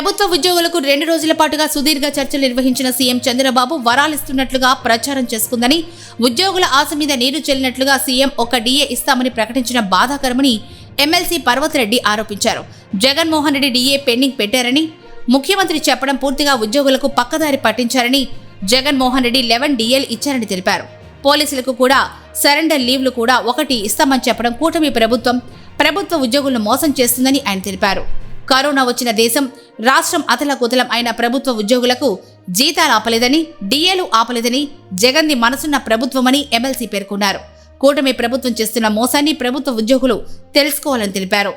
ప్రభుత్వ ఉద్యోగులకు రెండు రోజుల పాటుగా సుదీర్ఘ చర్చలు నిర్వహించిన సీఎం చంద్రబాబు వరాలిస్తున్నట్లుగా ప్రచారం చేసుకుందని ఉద్యోగుల ఆశ మీద నీరు చెల్లినట్లుగా సీఎం ఒక డీఏ ఇస్తామని ప్రకటించిన బాధాకరమని ఎమ్మెల్సీ పర్వతరెడ్డి ఆరోపించారు. జగన్మోహన్ రెడ్డి డీఏ పెండింగ్ పెట్టారని ముఖ్యమంత్రి చెప్పడం పూర్తిగా ఉద్యోగులకు పక్కదారి పట్టించారని జగన్మోహన్ రెడ్డి లెవెన్ డీఏలు ఇచ్చారని తెలిపారు. పోలీసులకు కూడా సరెండర్ లీవ్లు కూడా ఒకటి ఇస్తామని చెప్పడం కూటమి ప్రభుత్వం ప్రభుత్వ ఉద్యోగులను మోసం చేస్తుందని ఆయన తెలిపారు. కరోనా వచ్చిన దేశం రాష్ట్రం అతలకుతలం అయిన ప్రభుత్వ ఉద్యోగులకు జీతాలు ఆపలేదని డిఏలు ఆపలేదని జగన్ది మనసున్న ప్రభుత్వమని ఎమ్మెల్సీ పేర్కొన్నారు. కూటమి ప్రభుత్వం చేస్తున్న మోసాన్ని ప్రభుత్వ ఉద్యోగులు తెలుసుకోవాలని తెలిపారు.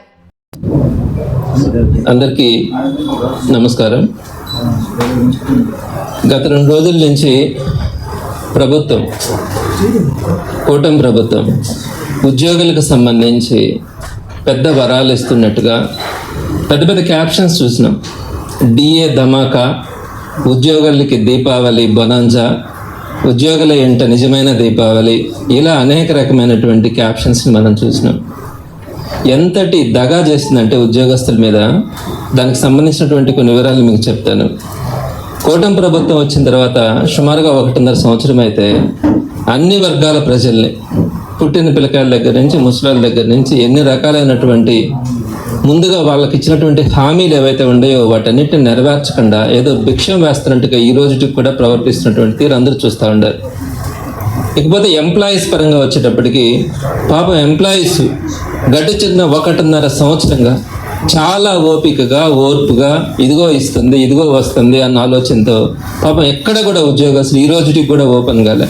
అందరికీ నమస్కారం. గత రెండు రోజుల నుంచి ప్రభుత్వం కూటమి ప్రభుత్వం ఉద్యోగులకు సంబంధించి పెద్ద వరాలు ఇస్తున్నట్టుగా పెద్ద పెద్ద క్యాప్షన్స్ చూసినాం. డిఏ ధమాకా ఉద్యోగులకి దీపావళి బొనాంజా ఉద్యోగుల ఎంట నిజమైన దీపావళి ఇలా అనేక రకమైనటువంటి క్యాప్షన్స్ని మనం చూసినాం. ఎంతటి దగా చేస్తుందంటే ఉద్యోగస్తుల మీద దానికి సంబంధించినటువంటి కొన్ని వివరాలు మీకు చెప్తాను. కూటమి ప్రభుత్వం వచ్చిన తర్వాత సుమారుగా ఒకటిన్నర సంవత్సరం అయితే అన్ని వర్గాల ప్రజల్ని పుట్టిన పిల్లకాయల దగ్గర నుంచి ముసలాళ్ళ దగ్గర నుంచి ఎన్ని రకాలైనటువంటి ముందుగా వాళ్ళకి ఇచ్చినటువంటి హామీలు ఏవైతే ఉన్నాయో వాటన్నిటిని నెరవేర్చకుండా ఏదో భిక్షం వేస్తున్నట్టుగా ఈ రోజుకి కూడా ప్రవర్తిస్తున్నటువంటి తీరు అందరూ చూస్తూ ఉండారు ఇకపోతే ఎంప్లాయీస్ పరంగా వచ్చేటప్పటికి పాపం ఎంప్లాయీస్ గడిచిన ఒకటిన్నర సంవత్సరంగా చాలా ఓపికగా ఓర్పుగా ఇదిగో ఇస్తుంది ఇదిగో వస్తుంది అన్న ఆలోచనతో పాపం ఎక్కడ కూడా ఉద్యోగస్తులు ఈ రోజుకి కూడా ఓపెన్ కాలే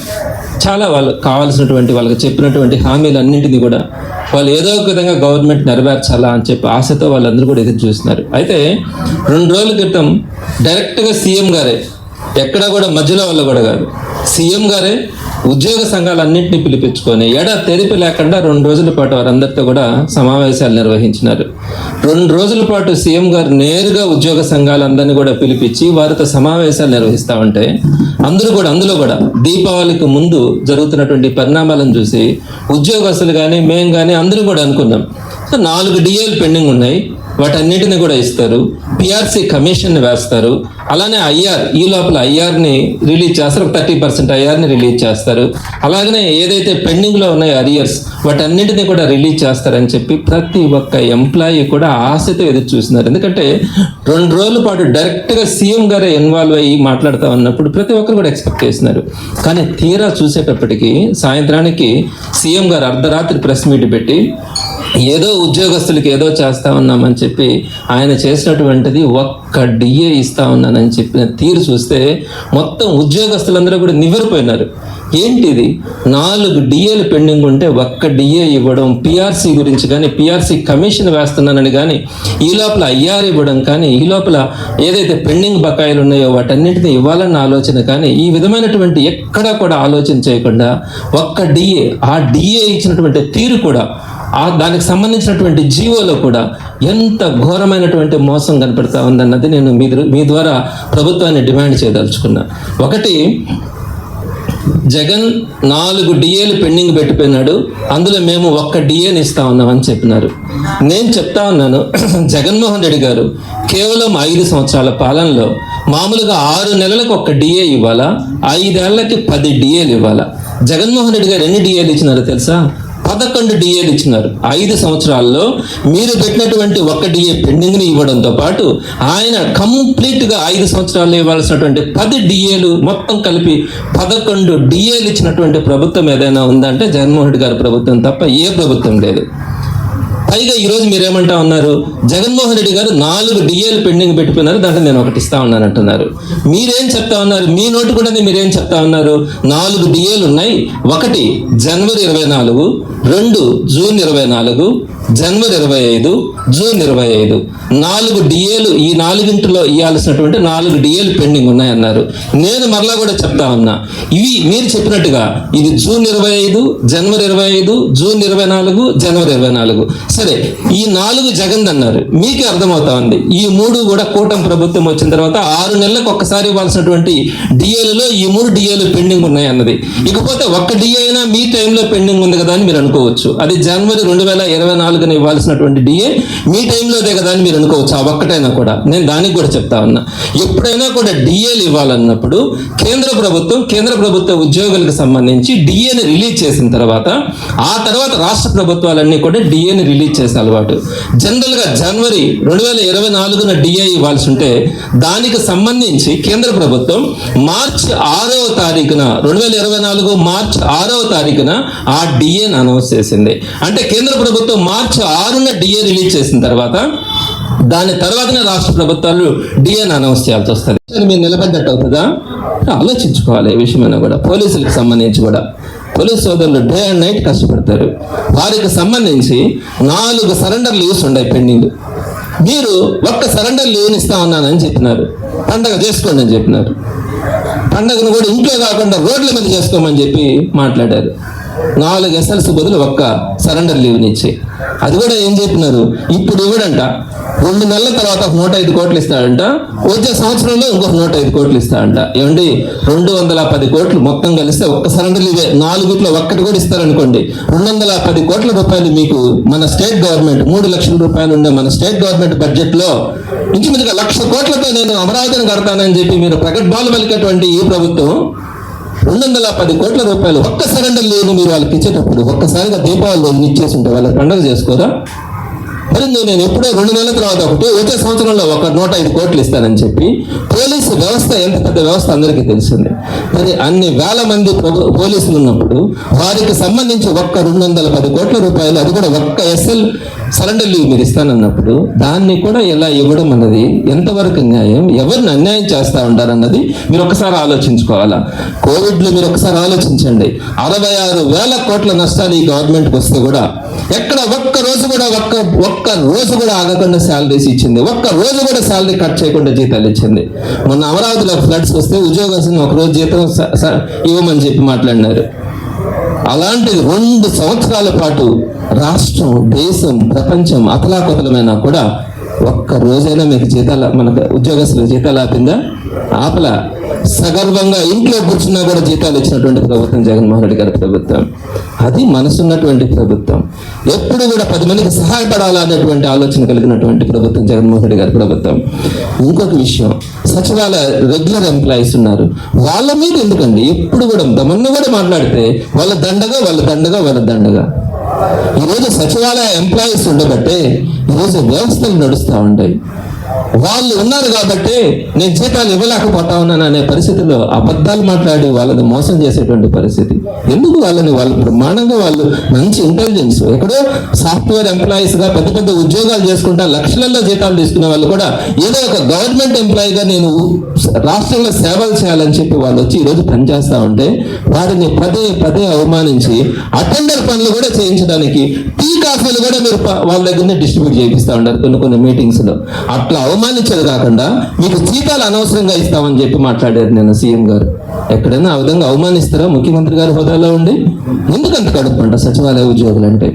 చాలా వాళ్ళకి కావాల్సినటువంటి వాళ్ళకి చెప్పినటువంటి హామీలన్నింటినీ కూడా వాళ్ళు ఏదో ఒక విధంగా గవర్నమెంట్ నెరవేర్చాలా అని చెప్పి ఆశతో వాళ్ళందరూ కూడా ఎదురు చూస్తున్నారు. అయితే రెండు రోజుల క్రితం డైరెక్ట్గా సీఎం గారే ఎక్కడా కూడా మధ్యలో వాళ్ళు కూడా కాదు. సీఎం గారే ఉద్యోగ సంఘాలన్నింటినీ పిలిపించుకొని ఎడ తెరిపి లేకుండా రెండు రోజుల పాటు వారందరితో కూడా సమావేశాలు నిర్వహించినారు. రెండు రోజుల పాటు సీఎం గారు నేరుగా ఉద్యోగ సంఘాలందరినీ కూడా పిలిపించి వారితో సమావేశాలు నిర్వహిస్తా ఉంటే అందరూ కూడా అందులో కూడా దీపావళికి ముందు జరుగుతున్నటువంటి పరిణామాలను చూసి ఉద్యోగస్తులు కానీ మేము కానీ అందరూ కూడా అనుకున్నాం. నాలుగు డిఏలు పెండింగ్ ఉన్నాయి. వాటన్నిటిని కూడా ఇస్తారు. పిఆర్సీ కమిషన్ వేస్తారు. అలానే ఐఆర్ ఈ లోపల ఐఆర్ని రిలీజ్ చేస్తారు. థర్టీ పర్సెంట్ ఐఆర్ని రిలీజ్ చేస్తారు. అలాగనే ఏదైతే పెండింగ్లో ఉన్నాయో అరియర్స్ వాటన్నిటిని కూడా రిలీజ్ చేస్తారని చెప్పి ప్రతి ఒక్క ఎంప్లాయీ కూడా ఆశతో ఎదురు చూస్తున్నారు. ఎందుకంటే రెండు రోజుల పాటు డైరెక్ట్గా సీఎం గారే ఇన్వాల్వ్ అయ్యి మాట్లాడుతూ ఉన్నప్పుడు ప్రతి ఒక్కరు కూడా ఎక్స్పెక్ట్ చేస్తున్నారు. కానీ తీరా చూసేటప్పటికి సాయంత్రానికి సీఎం గారు అర్ధరాత్రి ప్రెస్ మీట్ పెట్టి ఏదో ఉద్యోగస్తులకి ఏదో చేస్తా ఉన్నామని చెప్పి ఆయన చేసినటువంటిది ఒక్క డిఏ ఇస్తా ఉన్నానని చెప్పిన తీరు చూస్తే మొత్తం ఉద్యోగస్తులందరూ కూడా నివ్వెరపోయినారు. ఏంటిది నాలుగు డిఏలు పెండింగ్ ఉంటే ఒక్క డిఏ ఇవ్వడం పిఆర్సీ గురించి కానీ పిఆర్సీ కమిషన్ వేస్తున్నానని కానీ ఈ లోపల ఐఆర్ ఇవ్వడం కానీ ఈ లోపల ఏదైతే పెండింగ్ బకాయిలు ఉన్నాయో వాటన్నిటిని ఇవ్వాలన్న ఆలోచన కానీ ఈ విధమైనటువంటి ఎక్కడా కూడా ఆలోచన చేయకుండా ఒక్క డిఏ ఆ డిఏ ఇచ్చినటువంటి తీరు కూడా ఆ దానికి సంబంధించినటువంటి జీవోలో కూడా ఎంత ఘోరమైనటువంటి మోసం కనపడతా ఉందన్నది నేను మీ మీ ద్వారా ప్రభుత్వాన్ని డిమాండ్ చేయదలుచుకున్నా. ఒకటి జగన్ నాలుగు డిఏలు పెండింగ్ పెట్టిపోయినాడు. అందులో మేము ఒక్క డిఏని ఇస్తా ఉన్నామని చెప్పినారు. నేను చెప్తా ఉన్నాను జగన్మోహన్ రెడ్డి గారు కేవలం ఐదు సంవత్సరాల పాలనలో మామూలుగా ఆరు నెలలకు ఒక్క డిఏ ఇవ్వాలా? ఐదేళ్ళకి పది డిఏలు ఇవ్వాలా? జగన్మోహన్ రెడ్డి గారు ఎన్ని డిఏలు ఇచ్చినారో తెలుసా? పదకొండు డిఏలు ఇచ్చినారు. ఐదు సంవత్సరాల్లో మీరు పెట్టినటువంటి ఒక్క డిఏ పెండింగ్ని ఇవ్వడంతో పాటు ఆయన కంప్లీట్గా ఐదు సంవత్సరాల్లో ఇవ్వాల్సినటువంటి పది డిఏలు మొత్తం కలిపి పదకొండు డిఏలు ఇచ్చినటువంటి ప్రభుత్వం ఏదైనా ఉందంటే జగన్మోహన్ రెడ్డి గారి ప్రభుత్వం తప్ప ఏ ప్రభుత్వం లేదు. పైగా ఈరోజు మీరేమంటా ఉన్నారు? జగన్మోహన్ రెడ్డి గారు నాలుగు డిఏలు పెండింగ్ పెట్టుకున్నారు దాంట్లో నేను ఒకటి ఇస్తా ఉన్నాను అంటున్నారు. మీరేం చెప్తా ఉన్నారు? మీ నోటు కూడా మీరేం చెప్తా ఉన్నారు? నాలుగు డిఏలు ఉన్నాయి. ఒకటి జనవరి ఇరవై నాలుగు రెండు జూన్ ఇరవై నాలుగు జనవరి ఇరవై ఐదు జూన్ ఇరవై ఐదు. నాలుగు డిఏలు ఈ నాలుగింటిలో ఇవ్వాల్సినటువంటి నాలుగు డిఏలు పెండింగ్ ఉన్నాయన్నారు. నేను మరలా కూడా చెప్తా ఉన్నా. ఇవి మీరు చెప్పినట్టుగా ఇది జూన్ ఇరవై ఐదు జనవరి ఇరవై ఐదు జూన్ ఇరవై నాలుగు జనవరి ఇరవై నాలుగు. సరే ఈ నాలుగు జగన్ అన్నారు. మీకే అర్థమవుతా ఉంది. ఈ మూడు కూడా కూటమి ప్రభుత్వం వచ్చిన తర్వాత ఆరు నెలలకు ఒక్కసారి ఇవ్వాల్సినటువంటి డిఏలలో ఈ మూడు డిఏలు పెండింగ్ ఉన్నాయి అన్నది ఇకపోతే ఒక్క డిఏ అయినా మీ టైంలో పెండింగ్ ఉంది కదా అని మీరు అనుకోవచ్చు. అది జనవరి రెండు వేల ఇరవై నాలుగు నాలుగున ఇవ్వాల్సినటువంటి డిఏ మీ టైంలోదే కదా అని మీరు అనుకోవచ్చు. ఆ ఒక్కటైనా కూడా. నేను దానికి కూడా చెప్తా ఉన్నా. ఎప్పుడైనా కూడా డిఏలు ఇవ్వాలన్నప్పుడు కేంద్ర ప్రభుత్వం కేంద్ర ప్రభుత్వ ఉద్యోగులకు సంబంధించి డిఏని రిలీజ్ చేసిన తర్వాత ఆ తర్వాత రాష్ట్ర ప్రభుత్వాలన్నీ కూడా డిఏని రిలీజ్ చేసే అలవాటు. జనరల్గా జనవరి రెండు వేల ఇరవై నాలుగున డిఏ ఇవ్వాల్సి ఉంటే దానికి సంబంధించి కేంద్ర ప్రభుత్వం మార్చ్ ఆరవ తారీఖున రెండు వేల ఇరవై నాలుగు మార్చ్ ఆరవ తారీఖున ఆ డిఏని అనౌన్స్ చేసింది. అంటే కేంద్ర ప్రభుత్వం మార్చ్ ఆరున డిఏ రిలీజ్ చేసిన తర్వాత దాని తర్వాతనే రాష్ట్ర ప్రభుత్వాలు డిఎన్ అనౌన్స్ చేయాల్సి వస్తుంది. మీరు నిలబడ్డట్టు అవుతుందా? ఆలోచించుకోవాలి ఈ విషయమైనా కూడా. పోలీసులకు సంబంధించి కూడా. పోలీస్ సోదరులు డే అండ్ నైట్ కష్టపడతారు. వారికి సంబంధించి నాలుగు సరెండర్ లీవ్స్ ఉన్నాయి పెండింగ్. మీరు ఒక్క సరెండర్ లీవ్ని ఇస్తా ఉన్నానని చెప్పినారు. పండగ చేసుకోండి అని చెప్పినారు. పండగను కూడా ఇంట్లో కాకుండా రోడ్ల మీద చేసుకోమని చెప్పి మాట్లాడారు. నాలుగు ఎస్ఎల్స్ బదులు ఒక్క సరెండర్ లీవ్ నిచ్చి. అది కూడా ఏం చెప్పినారు? ఇప్పుడు ఇవ్వడంట. రెండు నెలల తర్వాత ఒక నూట ఐదు కోట్లు ఇస్తాడంట. వచ్చే సంవత్సరంలో ఇంకొక నూట ఐదు కోట్లు ఇస్తాడంట. ఏమండి? రెండు వందల పది కోట్లు మొత్తం కలిస్తే ఒక్క సరెండర్ లీవే. నాలుగుట్లో ఒక్కటి కూడా ఇస్తారనుకోండి. రెండు వందల పది కోట్ల రూపాయలు మీకు మన స్టేట్ గవర్నమెంట్ మూడు లక్షల రూపాయలు ఉండే మన స్టేట్ గవర్నమెంట్ బడ్జెట్లో ఇంచుమించుగా లక్ష కోట్లతో నేను అమరావతిని కడతానని చెప్పి మీరు ప్రగట్భాలు పలికేటువంటి ఈ ప్రభుత్వం రెండు వందల పది కోట్ల రూపాయలు ఒక్క సరెండర్ లేని మీరు వాళ్ళకి ఇచ్చేటప్పుడు ఒక్కసారిగా దీపావళి ఇచ్చేసి ఉంటే వాళ్ళకి పండుగ చేసుకోరా? మరి నేను ఎప్పుడో రెండు నెలల తర్వాత ఒకటి వచ్చే సంవత్సరంలో ఒక నూట ఐదు కోట్లు ఇస్తానని చెప్పి పోలీసు వ్యవస్థ ఎంత పెద్ద వ్యవస్థ అందరికీ తెలిసింది. మరి అన్ని వేల మంది పోలీసులు ఉన్నప్పుడు వారికి సంబంధించి ఒక్క రెండు వందల పది కోట్ల రూపాయలు అది కూడా ఒక్క ఎస్ఎల్ సరెండర్ లీవ్ మీరు ఇస్తానన్నప్పుడు దాన్ని కూడా ఎలా ఇవ్వడం అన్నది ఎంతవరకు న్యాయం ఎవరిని అన్యాయం చేస్తూ ఉంటారన్నది మీరు ఒకసారి ఆలోచించుకోవాలా? కోవిడ్లో మీరు ఒకసారి ఆలోచించండి. అరవై ఆరు వేల కోట్ల నష్టాలు ఈ గవర్నమెంట్కి వస్తే కూడా ఎక్కడ ఒక్క రోజు కూడా ఒక్క ఒక్క ఒక్క రోజు కూడా ఆగకుండా శాలరీస్ ఇచ్చింది. ఒక్క రోజు కూడా శాలరీ కట్ చేయకుండా జీతాలు ఇచ్చింది. మొన్న అమరావతిలో ఫ్లడ్స్ వస్తే ఉద్యోగస్తుని ఒక రోజు జీతం స- స- ఇవ్వమని చెప్పి మాట్లాడినారు. అలాంటి రెండు సంవత్సరాల పాటు రాష్ట్రం దేశం ప్రపంచం అతలాకుతలమైనా కూడా ఒక్క రోజైనా మీకు జీతాల మనకు ఉద్యోగస్తులకు జీతాలు ఆపిందా ఆపల. సగర్వంగా ఇంట్లో కూర్చున్నా కూడా జీతాలు ఇచ్చినటువంటి ప్రభుత్వం జగన్మోహన్ రెడ్డి గారి ప్రభుత్వం. అది మనసున్నటువంటి ప్రభుత్వం. ఎప్పుడు కూడా పది మందికి సహాయపడాలనేటువంటి ఆలోచన కలిగినటువంటి ప్రభుత్వం జగన్మోహన్ రెడ్డి గారి ప్రభుత్వం. ఇంకొక విషయం సచివాలయ రెగ్యులర్ ఎంప్లాయీస్ ఉన్నారు. వాళ్ళ మీద ఎందుకండి? ఎప్పుడు కూడా దమన్న కూడా మాట్లాడితే వాళ్ళ దండగా వాళ్ళ దండగా వాళ్ళ దండగా. ఈరోజు సచివాలయ ఎంప్లాయీస్ ఉండబట్టే ఈరోజు వ్యవస్థలు నడుస్తూ ఉంటాయి. వాళ్ళు ఉన్నారు కాబట్టి నేను జీతాలు ఇవ్వలేకపోతా ఉన్నాను అనే పరిస్థితిలో అబద్ధాలు మాట్లాడి వాళ్ళని మోసం చేసేటువంటి పరిస్థితి. ఎందుకు వాళ్ళని వాళ్ళు ప్రమాణంగా వాళ్ళు మంచి ఇంటెలిజెన్స్ ఎక్కడో సాఫ్ట్వేర్ ఎంప్లాయీస్గా పెద్ద పెద్ద ఉద్యోగాలు చేసుకుంటా లక్షలలో జీతాలు తీసుకునే వాళ్ళు కూడా ఏదో ఒక గవర్నమెంట్ ఎంప్లాయీగా నేను రాష్ట్రంలో సేవలు చేయాలని చెప్పి వాళ్ళు వచ్చి ఈరోజు పనిచేస్తూ ఉంటే వారిని పదే పదే అవమానించి అటెండర్ పనులు కూడా చేయించడానికి టీ కాఫీలు కూడా మీరు వాళ్ళ దగ్గరనే డిస్ట్రిబ్యూట్ చేయిస్తూ ఉంటారు కొన్ని కొన్ని మీటింగ్స్లో అట్లా అట్లా అవమానించేది కాకుండా మీకు జీతాలు అనవసరంగా ఇస్తామని చెప్పి మాట్లాడారు నేను సీఎం గారు. ఎక్కడైనా ఆ విధంగా అవమానిస్తారా? ముఖ్యమంత్రి గారి హోదాలో ఉండి? ఎందుకంత కడుపుంట సచివాలయ ఉద్యోగులు అంటే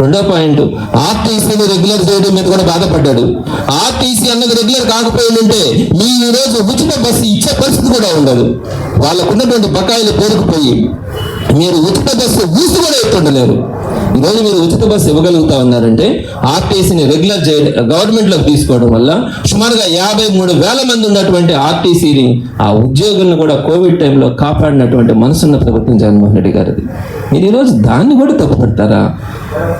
రెండో పాయింట్ ఆర్టీసీని రెగ్యులర్ చేయడం మీద కూడా బాధపడ్డాడు. ఆర్టీసీ అన్నది రెగ్యులర్ కాకపోయి ఉంటే మీ ఈరోజు ఉచిత బస్సు ఇచ్చే పరిస్థితి కూడా ఉండదు. వాళ్ళకున్నటువంటి బకాయిలు పేరుకుపోయి మీరు ఉచిత బస్సు ఊసి కూడా ఎత్తుండలేరు. ఈరోజు మీరు ఉచిత బస్సు ఇవ్వగలుగుతా ఉన్నారంటే ఆర్టీసీని రెగ్యులర్ చేయడం గవర్నమెంట్లోకి తీసుకోవడం వల్ల సుమారుగా యాభై మూడు వేల మంది ఉన్నటువంటి ఆర్టీసీని ఆ ఉద్యోగులను కూడా కోవిడ్ టైంలో కాపాడినటువంటి మనసున్న ప్రభుత్వం జగన్మోహన్ రెడ్డి గారిది. మీరు ఈరోజు దాన్ని కూడా తప్పుపడతారా?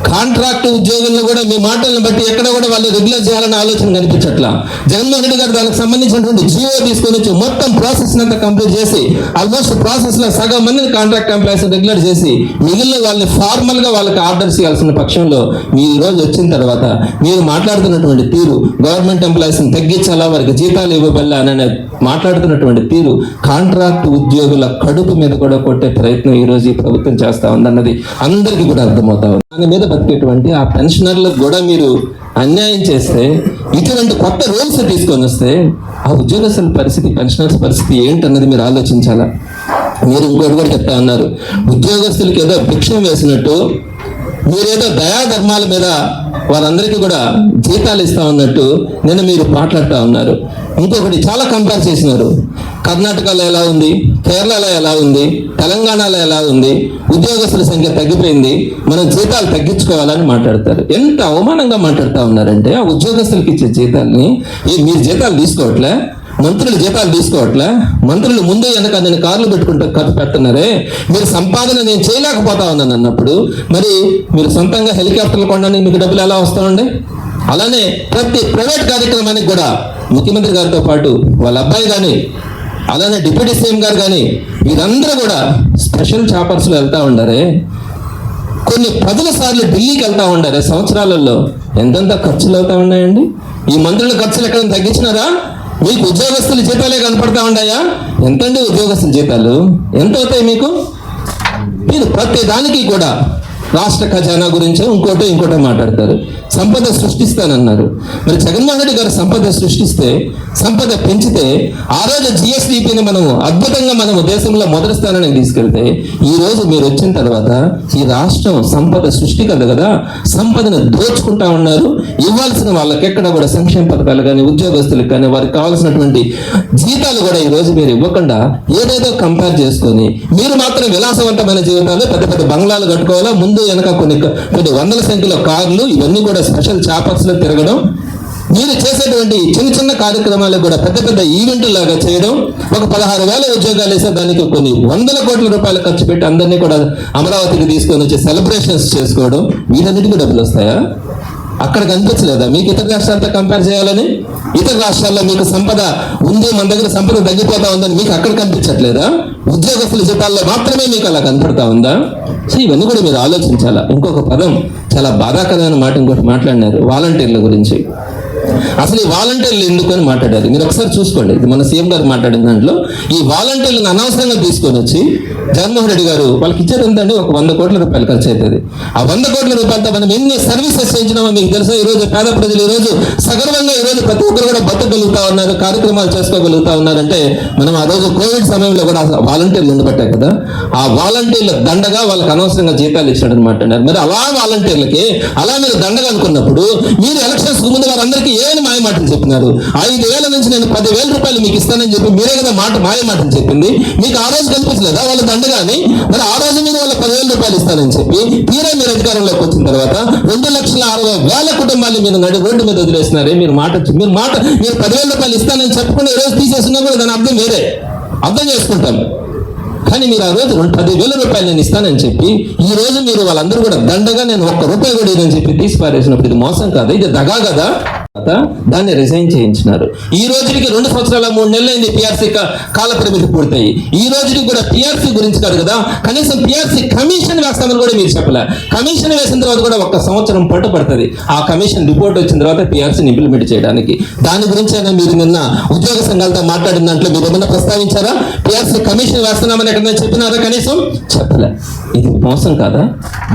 కాంట్రాక్ట్ ఉద్యోగులను కూడా మీ మాటలను బట్టి ఎక్కడ కూడా వాళ్ళు రెగ్యులర్ చేయాలన్న ఆలోచన కనిపించట్లా. జగన్మోహన్ రెడ్డి గారు దానికి సంబంధించినటువంటి జియో తీసుకొని వచ్చి మొత్తం ప్రాసెస్ అంతా కంప్లీట్ చేసి ఆల్మోస్ట్ ప్రాసెస్లో సగం మందిని కాంట్రాక్ట్ ఎంప్లాయీస్ రెగ్యులర్ చేసి మిగిలిన వాళ్ళని ఫార్మల్గా వాళ్ళకి ఆర్డర్స్ ఇవ్వాల్సిన పక్షంలో మీరు ఈ రోజు వచ్చిన తర్వాత మీరు మాట్లాడుతున్నటువంటి తీరు గవర్నమెంట్ ఎంప్లాయీస్ని తగ్గించాలా వారికి జీతాలు ఇవ్వబల్లా అనే మాట్లాడుతున్నటువంటి తీరు కాంట్రాక్ట్ ఉద్యోగుల కడుపు మీద కూడా కొట్టే ప్రయత్నం ఈ రోజు ఈ ప్రభుత్వం చేస్తా ఉందన్నది అందరికీ కూడా అర్థమవుతా ఉంది. దాని మీద బతికేటువంటి ఆ పెన్షనర్లకు కూడా మీరు అన్యాయం చేస్తే ఇటువంటి కొత్త రూల్స్ తీసుకొని వస్తే ఆ ఉద్యోగస్తుల పరిస్థితి పెన్షనర్స్ పరిస్థితి ఏంటన్నది మీరు ఆలోచించాలా? మీరు ఇంకోటి కూడా చెప్తా ఉన్నారు. ఉద్యోగస్తులకి ఏదో భిక్షం వేసినట్టు మీరేదో దయాధర్మాల మీద వారందరికీ కూడా జీతాలు ఇస్తా ఉన్నట్టు నిన్న మీరు మాట్లాడుతూ ఉన్నారు. ఇంకొకటి చాలా కంపేర్ చేసినారు. కర్ణాటకలో ఎలా ఉంది? కేరళలో ఎలా ఉంది? తెలంగాణలో ఎలా ఉంది? ఉద్యోగస్తుల సంఖ్య తగ్గిపోయింది. మనం జీతాలు తగ్గించుకోవాలని మాట్లాడతారు. ఎంత అవమానంగా మాట్లాడుతూ ఉన్నారంటే ఆ ఉద్యోగస్తులకి ఇచ్చే జీతాల్ని మీరు జీతాలు తీసుకోవట్లే. మంత్రులు జీతాలు తీసుకోవట్లే? మంత్రులు ముందు వెనక నేను కార్లు పెట్టుకుంటూ ఖర్చు పెడుతున్నారే. మీరు సంపాదన నేను చేయలేకపోతా ఉన్నాను అన్నప్పుడు మరి మీరు సొంతంగా హెలికాప్టర్లు కొనడానికి మీకు డబ్బులు ఎలా వస్తామండి అలానే ప్రతి ప్రైవేట్ కార్యక్రమానికి కూడా ముఖ్యమంత్రి గారితో పాటు వాళ్ళ అబ్బాయి కానీ అలానే డిప్యూటీ సీఎం గారు కానీ వీరందరూ కూడా స్పెషల్ చాపర్స్లో వెళ్తూ ఉండారే. కొన్ని పదుల సార్లు ఢిల్లీకి వెళ్తా ఉండారే. సంవత్సరాలలో ఎంతెంత ఖర్చులు అవుతా ఉన్నాయండి? ఈ మంత్రుల ఖర్చులు ఎక్కడ తగ్గించినారా? మీకు ఉద్యోగస్తుల జీతాలే కనపడతా ఉన్నాయా ఎంతండి ఉద్యోగస్తుల జీతాలు? ఎంత అవుతాయి మీకు? మీరు ప్రతి దానికి కూడా రాష్ట్ర ఖజానా గురించి ఇంకోటి ఇంకోటి మాట్లాడతారు. సంపద సృష్టిస్తానన్నారు. మరి జగన్మోహన్ రెడ్డి గారు సంపద సృష్టిస్తే సంపద పెంచితే ఆ రోజు జిఎస్డిపిని మనం అద్భుతంగా మనం దేశంలో మొదటి స్థానానికి తీసుకెళ్తే ఈ రోజు మీరు వచ్చిన తర్వాత ఈ రాష్ట్రం సంపద సృష్టి కదా కదా సంపదను దోచుకుంటా ఉన్నారు. ఇవ్వాల్సిన వాళ్ళకి ఎక్కడ కూడా సంక్షేమ పథకాలు కానీ ఉద్యోగస్తులకు కానీ వారికి కావాల్సినటువంటి జీతాలు కూడా ఈ రోజు మీరు ఇవ్వకుండా ఏదేదో కంపేర్ చేసుకొని మీరు మాత్రం విలాసవంతమైన జీవితాలు పెద్ద పెద్ద బంగ్లాలు కట్టుకోవాలా ముందు వెనక కొన్ని కొన్ని వందల సంఖ్యలో కార్లు ఇవన్నీ కూడా స్పెషల్ చాపర్స్లో తిరగడం. మీరు చేసేటువంటి చిన్న చిన్న కార్యక్రమాలు కూడా పెద్ద పెద్ద ఈవెంట్ లాగా చేయడం. ఒక పదహారు వేల ఉద్యోగాలు వేసే దానికి కొన్ని వందల కోట్ల రూపాయలు ఖర్చు పెట్టి అందరినీ కూడా అమరావతికి తీసుకొని వచ్చి సెలబ్రేషన్స్ చేసుకోవడం. వీటన్నిటికీ డబ్బులు వస్తాయా? అక్కడ కనిపించలేదా? మీకు ఇతర రాష్ట్రాలతో కంపేర్ చేయాలని? ఇతర రాష్ట్రాల్లో మీకు సంపద ఉంది మన దగ్గర సంపద తగ్గిపోతా ఉందని మీకు అక్కడ కనిపించట్లేదా? ఉద్యోగస్తుల జీతాల్లో మాత్రమే మీకు అలా కనపడతా ఉందా? సో ఇవన్నీ కూడా మీరు ఆలోచించాలా? ఇంకొక పదం చాలా బాధాకరమైన మాట ఇంకోటి మాట్లాడినారు వాలంటీర్ల గురించి. అసలు ఈ వాలంటీర్లు ఎందుకు అని మాట్లాడారు? మీరు ఒకసారి చూసుకోండి. ఇది మన సీఎం గారు మాట్లాడిన దాంట్లో ఈ వాలంటీర్లను అనవసరంగా తీసుకొని వచ్చి జగన్మోహన్ రెడ్డి గారు వాళ్ళకి ఇచ్చేది ఎంతండి ఒక వంద కోట్ల రూపాయలు ఖర్చు అవుతుంది ఆ వంద కోట్ల రూపాయలతో మనం ఎన్ని సర్వీసెస్ చేయించినామో మీకు తెలుసా? ఈ రోజు పేద ప్రజలు ఈ రోజు సగర్వంగా ఈరోజు రోజు ప్రతి ఒక్కరు కూడా బతకగలుగుతా ఉన్నారు కార్యక్రమాలు చేసుకోగలుగుతా ఉన్నారంటే మనం ఆ రోజు కోవిడ్ సమయంలో కూడా వాలంటీర్లు ఉండబట్టాయి కదా. ఆ వాలంటీర్ల దండగా వాళ్ళకి అనవసరంగా జీతాలు ఇచ్చాడు అనమాట మరి అలా వాలంటీర్లకి అలా మీరు దండగా అనుకున్నప్పుడు మీరు ఎలక్షన్స్ ముందు వారందరికీ ఏమని మాయ మాటలు చెప్పినారు? ఐదు వేల నుంచి నేను పదివేల రూపాయలు మీకు ఇస్తానని చెప్పి మీరే కదా మాట మాయ మాటలు చెప్పింది. మీకు ఆ రోజు కనిపించలేదా వాళ్ళ దండగాని మరి ఆ రోజు మీరు వాళ్ళ పదివేల రూపాయలు ఇస్తానని చెప్పి తీరా మీరు అధికారంలోకి వచ్చిన తర్వాత రెండు లక్షల అరవై వేల కుటుంబాలు మీరు నడి రోడ్డు మీద వదిలేసినారే మీరు మాట మీరు మాట మీరు పదివేల రూపాయలు ఇస్తానని చెప్పకుండా ఈ రోజు తీసేసినా కూడా దాని అర్థం వేరే. అర్థం చేసుకుంటాం. కానీ మీరు ఆ రోజు పదివేల రూపాయలు నేను ఇస్తానని చెప్పి ఈ రోజు మీరు వాళ్ళందరూ కూడా దండగా నేను ఒక్క రూపాయి కూడా ఇదని చెప్పి తీసి పారేసినప్పుడు ఇది మోసం కాదా ఇది దగా కదా? తర్వాత దాన్ని రిజైన్ చేయించినారు. ఈ రోజుకి రెండు సంవత్సరాల మూడు నెలలు అయింది పిఆర్సీ కాల పరిమితి పూర్తయి. ఈ రోజుకి కూడా పిఆర్సీ గురించి కాదు కదా కనీసం పిఆర్సీ కమిషన్ వేస్తామని కూడా మీరు చెప్పలే. కమిషన్ వేసిన తర్వాత కూడా ఒక సంవత్సరం పట్టు పడుతుంది. ఆ కమిషన్ రిపోర్ట్ వచ్చిన తర్వాత పిఆర్సీని ఇంప్లిమెంట్ చేయడానికి. దాని గురించి అయినా మీరు నిన్న ఉద్యోగ సంఘాలతో మాట్లాడిన దాంట్లో మీరు ఏమైనా ప్రస్తావించారా? పిఆర్సీ కమిషన్ వేస్తున్నామని ఎక్కడైనా చెప్పినారా కనీసం? చెప్పలే. ఇది మోసం కాదా?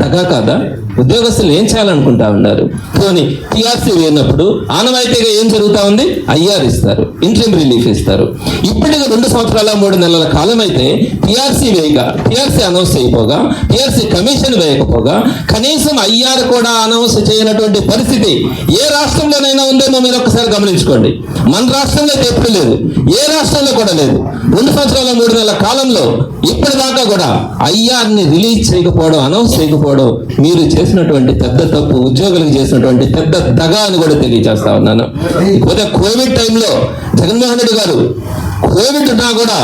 దగా కాదా? ఉద్యోగస్తులు ఏం చేయాలనుకుంటా ఉన్నారు? పోనీ పిఆర్సీ వేయినప్పుడు ఆనవాయితీగా ఏం జరుగుతా ఉంది? ఐఆర్ ఇస్తారు ఇంట్రీమ్ రిలీఫ్ ఇస్తారు. ఇప్పటికి రెండు సంవత్సరాల మూడు నెలల కాలం అయితే టీఆర్సీ వేయక టీఆర్సీ అనౌన్స్ చేయకపోగా టీఆర్సీ కమిషన్ వేయకపోగా కనీసం ఐఆర్ కూడా అనౌన్స్ చేయనటువంటి పరిస్థితి ఏ రాష్ట్రంలోనైనా ఉందేమో మీరు ఒకసారి గమనించుకోండి. మన రాష్ట్రంలో అయితే ఎప్పుడు లేదు ఏ రాష్ట్రంలో కూడా లేదు. రెండు సంవత్సరాల మూడు నెలల కాలంలో ఇప్పటిదాకా కూడా ఐఆర్ని రిలీఫ్ రిలీజ్ చేయకపోవడం అనౌన్స్ చేయకపోవడం మీరు చేసినటువంటి పెద్ద తప్పు ఉద్యోగులకు చేసినటువంటి పెద్ద దగ అని కూడా తెలియజేస్తా ఉన్నాను. ఇకపోతే కోవిడ్ టైంలో జగన్మోహన్ రెడ్డి గారు కోవిడ్ ఉన్నా కూడా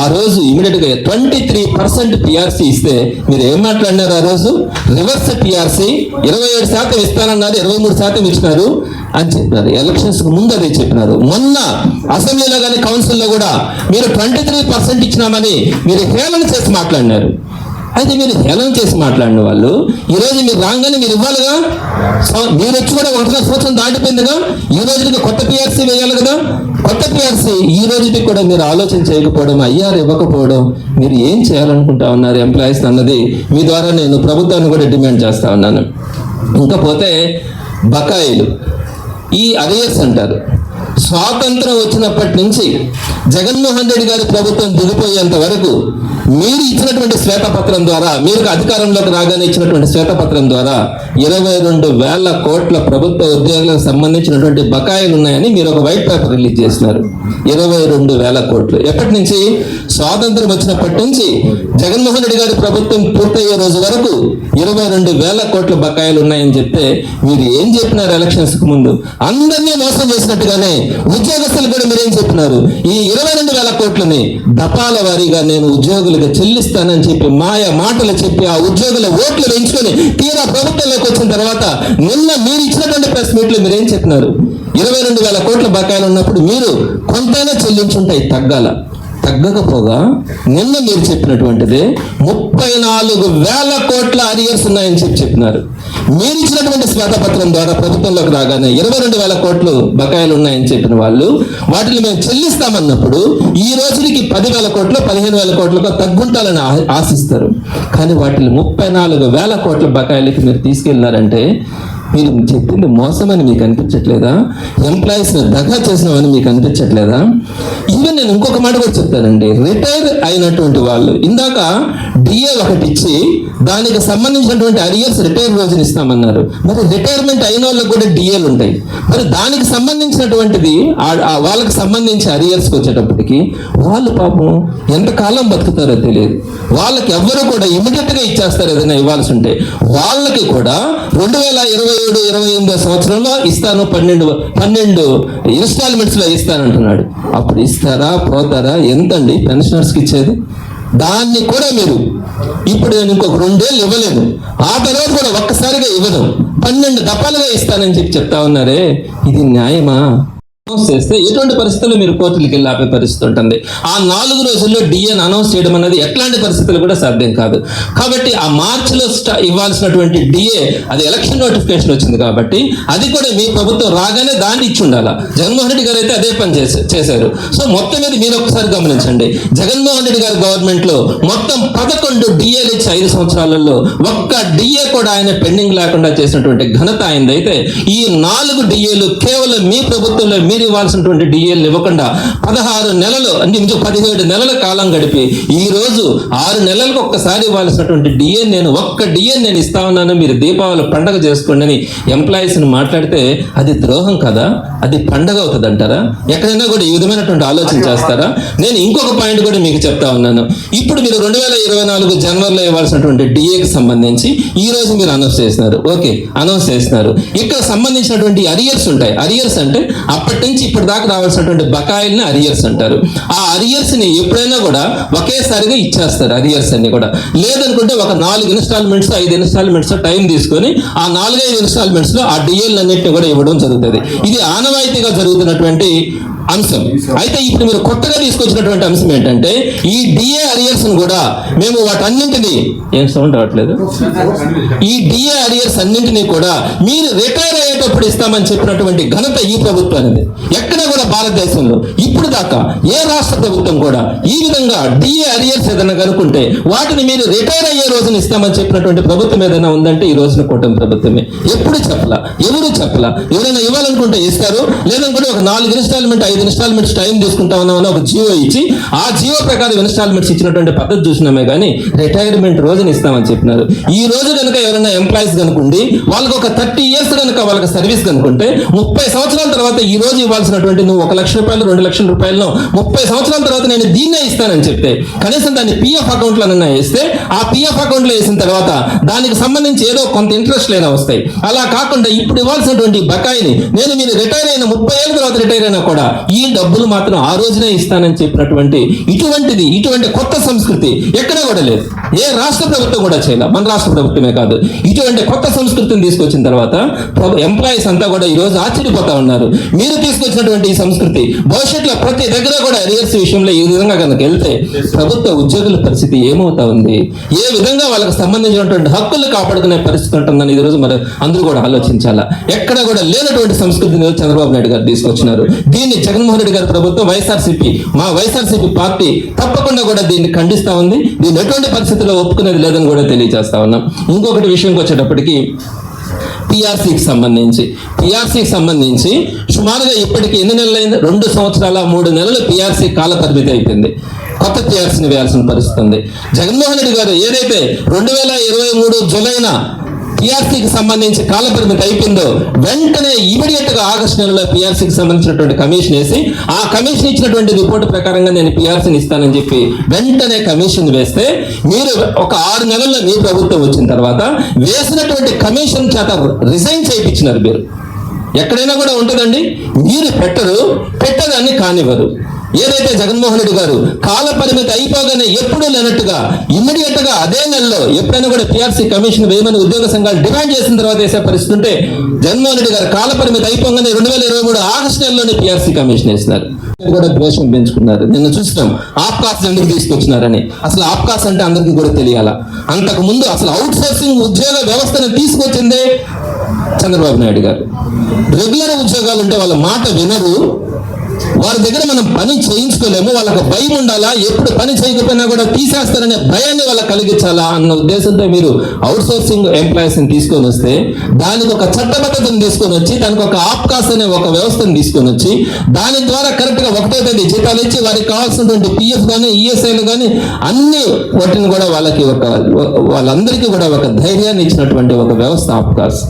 ఆ రోజు ఇమీడియట్గా ట్వంటీ త్రీ పర్సెంట్ పిఆర్సీ ఇస్తే మీరు ఏం మాట్లాడినారు ఆ రోజు? రివర్స్ పిఆర్సీ ఇరవై ఏడు శాతం ఇస్తానన్నారు ఇరవై మూడు శాతం ఇచ్చినారు అని చెప్పినారు. ఎలక్షన్స్ ముందు అదే చెప్పినారు. మొన్న అసెంబ్లీలో కానీ కౌన్సిల్లో కూడా మీరు ట్వంటీ త్రీ పర్సెంట్ ఇచ్చినామని మీరు హేళన చేసి మాట్లాడినారు. అయితే మీరు హేళన చేసి మాట్లాడిన వాళ్ళు ఈ రోజు మీరు రాగానే మీరు ఇవ్వాలిగా? మీరు వచ్చి కూడా ఒకటిగా సంవత్సరం దాటిపోయిందిగా? ఈ రోజుకి కొత్త పిఆర్సీ వేయాలి కదా? కొత్త పిఆర్సీ ఈ రోజుకి కూడా మీరు ఆలోచన చేయకపోవడం అయ్యారు ఇవ్వకపోవడం మీరు ఏం చేయాలనుకుంటా ఉన్నారు ఎంప్లాయీస్ అన్నది మీ ద్వారా నేను ప్రభుత్వాన్ని కూడా డిమాండ్ చేస్తా ఉన్నాను. ఇంకా పోతే బకాయిలు. ఈ అరియర్స్ అంటారు. స్వాతంత్రం వచ్చినప్పటి నుంచి జగన్మోహన్ రెడ్డి గారి ప్రభుత్వం దిగిపోయేంత వరకు మీరు ఇచ్చినటువంటి శ్వేతపత్రం ద్వారా మీరు అధికారంలోకి రాగానే ఇచ్చినటువంటి శ్వేతపత్రం ద్వారా ఇరవై రెండు వేల కోట్ల ప్రభుత్వ ఉద్యోగులకు సంబంధించినటువంటి బకాయిలు ఉన్నాయని మీరు ఒక వైట్ పేపర్ రిలీజ్ చేసినారు. ఇరవై రెండు వేల కోట్లు. ఎప్పటి నుంచి? స్వాతంత్రం వచ్చినప్పటి నుంచి జగన్మోహన్ రెడ్డి గారి ప్రభుత్వం పూర్తయ్యే రోజు వరకు ఇరవై రెండు వేల కోట్ల బకాయిలు ఉన్నాయని చెప్తే మీరు ఏం చెప్పినారు ఎలక్షన్స్కు ముందు? అందరినీ మోసం చేసినట్టుగానే ఉద్యోగస్తులు కూడా మీరేం చెప్పినారు? ఈ ఇరవై రెండు వేల కోట్లని దపాల వారీగా నేను ఉద్యోగులు ఉద్యోగులకు చెల్లిస్తానని చెప్పి మాయ మాటలు చెప్పి ఆ ఉద్యోగుల ఓట్లు వేయించుకొని తీరా ప్రభుత్వంలోకి వచ్చిన తర్వాత నిన్న మీరు ఇచ్చినటువంటి ప్రెస్ మీట్లు మీరేం చెప్పినారు? ఇరవై రెండు వేల కోట్ల బకాయిలు ఉన్నప్పుడు మీరు కొంతైనా చెల్లించుంటాయి తగ్గాల. తగ్గకపోగా నిన్న మీరు చెప్పినటువంటిది ముప్పై నాలుగు వేల కోట్ల అరియర్స్ ఉన్నాయని చెప్పి చెప్పినారు. మీరు ఇచ్చినటువంటి శ్వేతపత్రం ద్వారా ప్రభుత్వంలోకి రాగానే ఇరవై రెండు వేల కోట్లు బకాయిలు ఉన్నాయని చెప్పిన వాళ్ళు వాటిని మేము చెల్లిస్తామన్నప్పుడు ఈ రోజుకి పదివేల కోట్లు పదిహేను వేల కోట్లకు తగ్గుంటాలని ఆశిస్తారు. కానీ వాటిని ముప్పై నాలుగు వేల కోట్ల బకాయిలకి మీరు తీసుకెళ్ళినారంటే మీరు చెప్పింది మోసమని మీకు అనిపించట్లేదా? ఎంప్లాయీస్ దగా చేసినామని మీకు అనిపించట్లేదా? ఈవెన్ నేను ఇంకొక మాట కూడా చెప్తానండి. రిటైర్ అయినటువంటి వాళ్ళు ఇందాక డిఏ ఒకటి ఇచ్చి దానికి సంబంధించినటువంటి అరియర్స్ రిటైర్ రోజున ఇస్తామన్నారు. మరి రిటైర్మెంట్ అయిన వాళ్ళకి కూడా డిఏలు ఉంటాయి. మరి దానికి సంబంధించినటువంటిది ఆ- వాళ్ళకి సంబంధించి అరియర్స్కి వచ్చేటప్పటికి వాళ్ళు పాపం ఎంతకాలం బతుకుతారో తెలియదు. వాళ్ళకి ఎవ్వరు కూడా ఇమీడియట్గా ఇచ్చేస్తారు ఏదైనా ఇవ్వాల్సి ఉంటే. వాళ్ళకి కూడా రెండు వేల ఇరవై ఏడు ఇరవై ఎనిమిదో సంవత్సరంలో ఇస్తాను పన్నెండు పన్నెండు ఇన్స్టాల్మెంట్స్లో ఇస్తానంటున్నాడు. అప్పుడు ఇస్తారా పోతారా ఎంతండి? పెన్షనర్స్కి ఇచ్చేది? దాన్ని కూడా మీరు ఇప్పుడు నేను ఇంకొక రెండేళ్ళు ఇవ్వలేను. ఆ తర్వాత కూడా ఒక్కసారిగా ఇవ్వను. పన్నెండు దఫాలుగా ఇస్తానని చెప్పి చెప్తా ఉన్నారే. ఇది న్యాయమా? అనౌన్స్ చేస్తే ఎటువంటి పరిస్థితుల్లో మీరు కోర్టులకు వెళ్ళి ఆపే పరిస్థితి ఉంటుంది ఆ నాలుగు రోజుల్లో డిఎన్ అనౌన్స్ చేయడం అనేది ఎట్లాంటి పరిస్థితులు కూడా సాధ్యం కాదు. కాబట్టి ఆ మార్చిలో ఇవ్వాల్సినటువంటి డిఏ అది ఎలక్షన్ నోటిఫికేషన్ వచ్చింది కాబట్టి అది కూడా మీ ప్రభుత్వం రాగానే దాన్ని ఇచ్చి ఉండాల? జగన్మోహన్ రెడ్డి గారు అయితే అదే పని చేసే- చేశారు. సో మొత్తం మీద మీరు ఒకసారి గమనించండి. జగన్మోహన్ రెడ్డి గారి గవర్నమెంట్లో మొత్తం పదకొండు డిఏలు ఇచ్చి ఐదు సంవత్సరాలలో ఒక్క డిఏ కూడా ఆయన పెండింగ్ లేకుండా చేసినటువంటి ఘనత ఆయనదైతే ఈ నాలుగు డిఏలు కేవలం మీ ప్రభుత్వంలో మీరు ఇవ్వాల్సినటువంటి డిఏలు ఇవ్వకుండా పదహారు నెలలు అంటే ఇంకో పదిహేడు నెలల కాలం గడిపి ఈ రోజు ఆరు నెలలకు ఒక్కసారి ఇవ్వాల్సినటువంటి డిఏ నేను ఒక్క డిఏ నేను ఇస్తా ఉన్నాను మీరు దీపావళి పండగ చేసుకోండి అని ఎంప్లాయీస్ని మాట్లాడితే అది ద్రోహం కదా? అది పండగ అవుతుంది అంటారా? ఎక్కడైనా కూడా ఈ విధమైనటువంటి ఆలోచన చేస్తారా? నేను ఇంకొక పాయింట్ కూడా మీకు చెప్తా ఉన్నాను. ఇప్పుడు మీరు రెండు వేల ఇరవై నాలుగు జనవరిలో ఇవ్వాల్సినటువంటి డిఏకి సంబంధించి ఈ రోజు మీరు అనౌన్స్ చేసినారు. ఓకే అనౌన్స్ చేసినారు. ఇక్కడ సంబంధించినటువంటి అరియర్స్ ఉంటాయి. అరియర్స్ అంటే అప్పటి నుంచి ఇప్పటి దాకా రావాల్సినటువంటి బకాయిల్ని అరియర్స్ అంటారు. ఆ అరియర్స్ని ఎప్పుడైనా కూడా ఒకేసారిగా ఇచ్చేస్తారు అరియర్స్ అన్ని కూడా. లేదనుకుంటే ఒక నాలుగు ఇన్స్టాల్మెంట్స్ ఐదు ఇన్స్టాల్మెంట్స్ టైం తీసుకొని ఆ నాలుగైదు ఇన్స్టాల్మెంట్స్లో ఆ డిఎల్ అన్నింటిని కూడా ఇవ్వడం జరుగుతుంది. ఇది ఆనవాయితీగా జరుగుతున్నటువంటి అంశం. అయితే ఇప్పుడు మీరు కొత్తగా తీసుకొచ్చినటువంటి అంశం ఏంటంటే ఈ డిఏ అరియర్స్ కూడా మేము వాటన్నింటినీ ఏం సౌండ్ రావట్లేదు? ఈ డిఏ అరియర్స్ అన్నింటినీ కూడా మీరు రిటైర్ అయ్యేటప్పుడు ఇస్తామని చెప్పినటువంటి ఘనత ఈ ప్రభుత్వానికి ఎక్కడ కూడా భారతదేశంలో ఇప్పుడు దాకా ఏ రాష్ట్ర ప్రభుత్వం కూడా ఈ విధంగా డిఏ అరియర్స్ ఏదైనా కనుక్కుంటే వాటిని మీరు రిటైర్ అయ్యే రోజున ఇస్తామని చెప్పినటువంటి ప్రభుత్వం ఏదైనా ఉందంటే ఈ రోజున కూటమి ప్రభుత్వమే. ఎప్పుడు చెప్పలా? ఎవరు చెప్పలా? ఎవరైనా ఇవ్వాలనుకుంటే ఇస్తారు. లేదనుకుంటే ఒక నాలుగు ఇన్స్టాల్మెంట్ ఐదు ఇన్స్టాల్మెంట్స్ టైం తీసుకుంటా ఉన్నామని ఒక జియో ఇచ్చి ఆ జియో ప్రకారం ఇన్స్టాల్మెంట్స్ ఇచ్చినటువంటి పద్ధతి చూసినామే కానీ రిటైర్మెంట్ రోజున ఇస్తామని చెప్పినారు. ఈ రోజు కనుక ఎవరైనా ఎంప్లాయీస్ కనుకుండి వాళ్ళకి ఒక థర్టీ ఇయర్స్ కనుక వాళ్ళకి సర్వీస్ కనుకుంటే ముప్పై సంవత్సరాల తర్వాత ఈ రోజు ఇవ్వాల్సినటువంటి నువ్వు ఒక లక్ష రూపాయలు రెండు లక్షల రూపాయలను ముప్పై సంవత్సరాల తర్వాత నేను దీన్నే ఇస్తానని చెప్తే కనీసం దాన్ని పిఎఫ్ అకౌంట్లో వేస్తే ఆ పిఎఫ్ అకౌంట్లో వేసిన తర్వాత దానికి సంబంధించి ఏదో కొంత ఇంట్రెస్ట్ లేదా వస్తాయి. అలా కాకుండా ఇప్పుడు ఇవ్వాల్సినటువంటి బకాయిని నేను మీరు రిటైర్ అయిన ముప్పై ఏళ్ళ తర్వాత రిటైర్ అయినా కూడా ఈ డబ్బులు మాత్రం ఆ రోజునే ఇస్తానని చెప్పినటువంటి ఇటువంటిది ఇటువంటి కొత్త సంస్కృతి ఎక్కడ కూడా లేదు. ఏ రాష్ట్ర ప్రభుత్వం కూడా చేయాలి. మన రాష్ట్ర ప్రభుత్వమే కాదు. ఇటువంటి కొత్త సంస్కృతిని తీసుకొచ్చిన తర్వాత ఎంప్లాయీస్ అంతా కూడా ఈ రోజు ఆశ్చర్యపోతా ఉన్నారు. మీరు తీసుకొచ్చినటువంటి సంస్కృతి. భవిష్యత్తులో ప్రతి దగ్గర కూడా అరియర్స్ విషయంలో ఈ విధంగా కనుక వెళ్తే ప్రభుత్వ ఉద్యోగుల పరిస్థితి ఏమవుతా ఉంది? ఏ విధంగా వాళ్ళకి సంబంధించినటువంటి హక్కులు కాపాడుకునే పరిస్థితి ఉంటుందని ఈ రోజు మరి అందరూ కూడా ఆలోచించాలా? ఎక్కడ కూడా లేనటువంటి సంస్కృతిని చంద్రబాబు నాయుడు గారు తీసుకొచ్చినారు. దీన్ని జగన్మోహన్ రెడ్డి గారి ప్రభుత్వం వైఎస్ఆర్సీపీ మా వైఎస్ఆర్సీపీ పార్టీ తప్పకుండా కూడా దీన్ని ఖండిస్తా ఉంది. దీన్ని ఎటువంటి పరిస్థితుల్లో ఒప్పుకునేది లేదని కూడా తెలియజేస్తా ఉన్నాం. ఇంకొకటి విషయంకి వచ్చేటప్పటికి పిఆర్సీకి సంబంధించి. పిఆర్సీకి సంబంధించి సుమారుగా ఇప్పటికి ఎన్ని నెలలైంది? రెండు సంవత్సరాల మూడు నెలలు పిఆర్సీ కాల పరిమితి అయిపోయింది. కొత్త పిఆర్సీని వేయాల్సిన పరిస్థితి ఉంది. జగన్మోహన్ రెడ్డి గారు ఏదైతే రెండు వేల ఇరవై మూడు జులైన పిఆర్సీకి సంబంధించి కాలపరిమితి అయిపోయిందో వెంటనే ఇమీడియట్గా ఆగస్టు నెలలో పిఆర్సీకి సంబంధించినటువంటి కమిషన్ వేసి ఆ కమిషన్ ఇచ్చినటువంటి రిపోర్ట్ ప్రకారంగా నేను పిఆర్సీని ఇస్తానని చెప్పి వెంటనే కమిషన్ వేస్తే మీరు ఒక ఆరు నెలల్లో మీ ప్రభుత్వం వచ్చిన తర్వాత వేసినటువంటి కమిషన్ చేత రిజైన్ చేయించినారు మీరు. ఎక్కడైనా కూడా ఉంటుందండి? మీరు పెట్టరు పెట్టదాన్ని కానివ్వరు. ఏదైతే జగన్మోహన్ రెడ్డి గారు కాల పరిమితి అయిపోగానే ఎప్పుడూ లేనట్టుగా ఇమ్మీడియట్గా అదే నెలలో ఎప్పుడైనా కూడా పిఆర్సీ కమిషన్ వేయమని ఉద్యోగ సంఘాలు డిమాండ్ చేసిన తర్వాత వేసే పరిస్థితి ఉంటే జగన్మోహన్ రెడ్డి గారు కాల పరిమితి అయిపోగానే రెండు వేల ఇరవై మూడు ఆగస్టు నెలలోనే పిఆర్సీ కమిషన్ వేసినారు. కూడా ద్వేషం పెంచుకున్నారు. నిన్న చూసినాం. ఆప్కాస్ ఎందుకు తీసుకొచ్చినారని. అసలు ఆప్కాస్ అంటే అందరికీ కూడా తెలియాలా? అంతకు ముందు అసలు అవుట్ సోర్సింగ్ ఉద్యోగ వ్యవస్థను తీసుకొచ్చిందే చంద్రబాబు నాయుడు గారు. రెగ్యులర్ ఉద్యోగాలు ఉంటే వాళ్ళ మాట వినరు. వారి దగ్గర మనం పని చేయించుకోలేము వాళ్ళకు భయం ఉండాలా ఎప్పుడు పని చేయకపోయినా కూడా తీసేస్తారనే భయాన్ని వాళ్ళకి కలిగించాలా అన్న ఉద్దేశంతో మీరు అవుట్ సోర్సింగ్ ఎంప్లాయీస్ని తీసుకొని వస్తే దానికి ఒక చట్టబద్ధతను తీసుకొని వచ్చి దానికి ఒక ఆప్కాస్ అనే ఒక వ్యవస్థను తీసుకొని వచ్చి దాని ద్వారా కరెక్ట్గా ఒకటో తేదీ జీతాలు ఇచ్చి వారికి కావాల్సినటువంటి పిఎఫ్ కానీ ఈఎస్ఐలు కానీ అన్ని వాటిని కూడా వాళ్ళకి ఒక వాళ్ళందరికీ కూడా ఒక ధైర్యాన్ని ఇచ్చినటువంటి ఒక వ్యవస్థ ఆప్కాస్